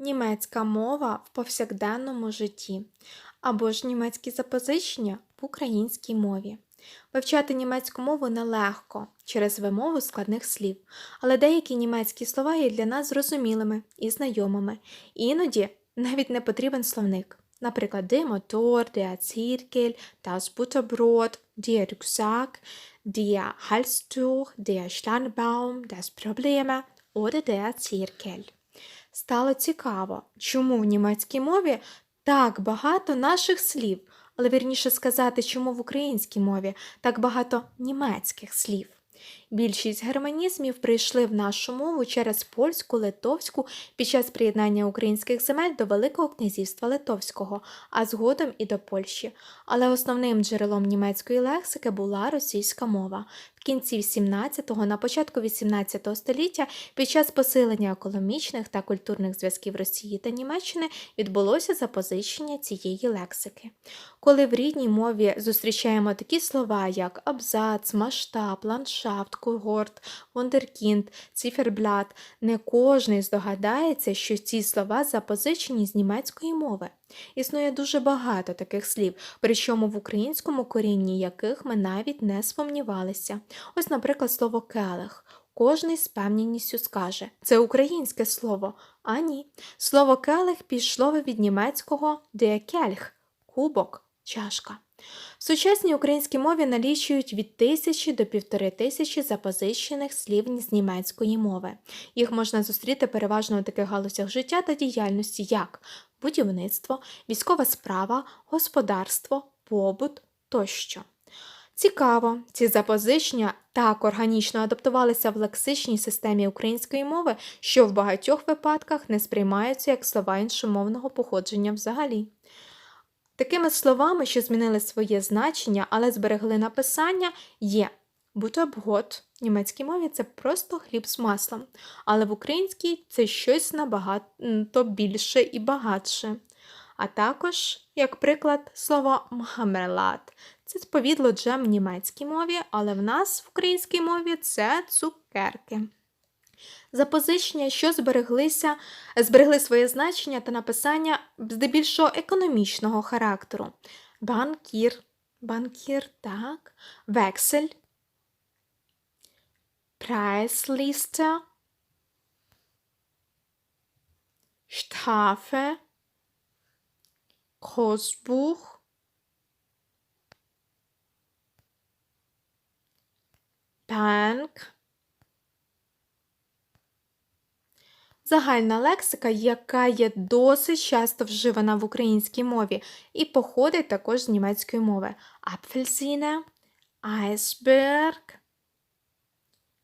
Німецька мова в повсякденному житті або ж німецькі запозичення в українській мові. Вивчати німецьку мову нелегко через вимову складних слів, але деякі німецькі слова є для нас зрозумілими і знайомими. Іноді навіть не потрібен словник. Наприклад, der Motor, der Zirkel, das Butterbrot, der Rucksack, der Halstuch, der Schlangenbaum, das Probleme oder der Zirkel. Стало цікаво, чому в німецькій мові так багато наших слів, але вірніше сказати, чому в українській мові так багато німецьких слів. Більшість германізмів прийшли в нашу мову через польську, литовську під час приєднання українських земель до Великого князівства Литовського, а згодом і до Польщі. Але основним джерелом німецької лексики була російська мова. В кінці 17-го, на початку 18 століття, під час посилення економічних та культурних зв'язків Росії та Німеччини відбулося запозичення цієї лексики. Коли в рідній мові зустрічаємо такі слова, як абзац, масштаб, ландшафт, когорт, вундеркінд, циферблат, не кожний здогадається, що ці слова запозичені з німецької мови. Існує дуже багато таких слів, причому в українському корінні яких ми навіть не сумнівалися. Ось, наприклад, слово келих. Кожний з певністю скаже це українське слово, а ні. Слово келих пішло від німецького «der Kelch» – кубок, чашка. В сучасній українській мові налічують від тисячі до півтори тисячі запозичених слів з німецької мови. Їх можна зустріти переважно у таких галузях життя та діяльності, як будівництво, військова справа, господарство, побут тощо. Цікаво, ці запозичення так органічно адаптувалися в лексичній системі української мови, що в багатьох випадках не сприймаються як слова іншомовного походження взагалі. Такими словами, що змінили своє значення, але зберегли написання, є бутерброд. В німецькій мові це просто хліб з маслом, але в українській це щось набагато більше і багатше. А також, як приклад, слово мхамерлат. Це повідло джем в німецькій мові, але в нас в українській мові це цукерки. Запозичення, що збереглися, зберегли своє значення та написання здебільшого економічного характеру. Банкір, банкір, так, вексель, прайсліста, штрафе, Großbuch, Банк. Загальна лексика, яка є досить часто вживана в українській мові і походить також з німецької мови. Апфельсіне, айсберг,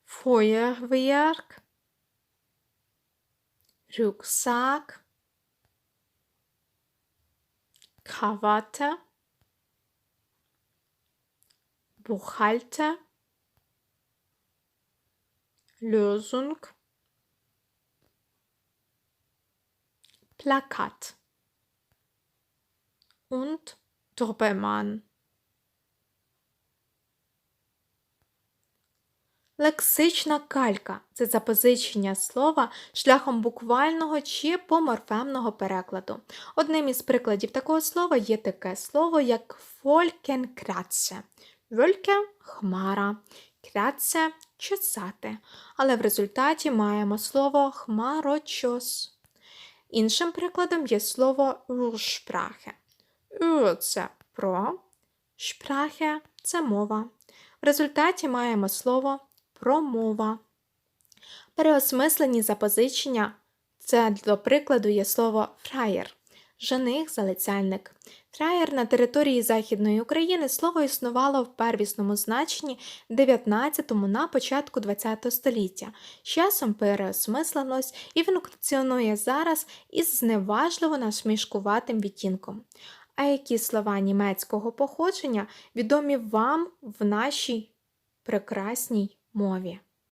Feuerwerk, Rucksack, Krawatte, Buchhalter, Lösung, Plakat und Dobermann. Лексична калька це запозичення слова шляхом буквального чи поморфемного перекладу. Одним із прикладів такого слова є таке слово, як «фолькенкратце». Вольке хмара, кратце чесати. Але в результаті маємо слово хмарочос. Іншим прикладом є слово «уршпрахе». «Ур» – це про, «шпрахе» – це мова. В результаті маємо слово промова. Переосмислені запозичення це, до прикладу, є слово фраєр, жених, залицяльник. Фраєр на території Західної України слово існувало в первісному значенні 19-му на початку ХХ століття. З часом переосмисленось і функціонує зараз із зневажливо насмішкуватим відтінком. А які слова німецького походження відомі вам в нашій прекрасній мові?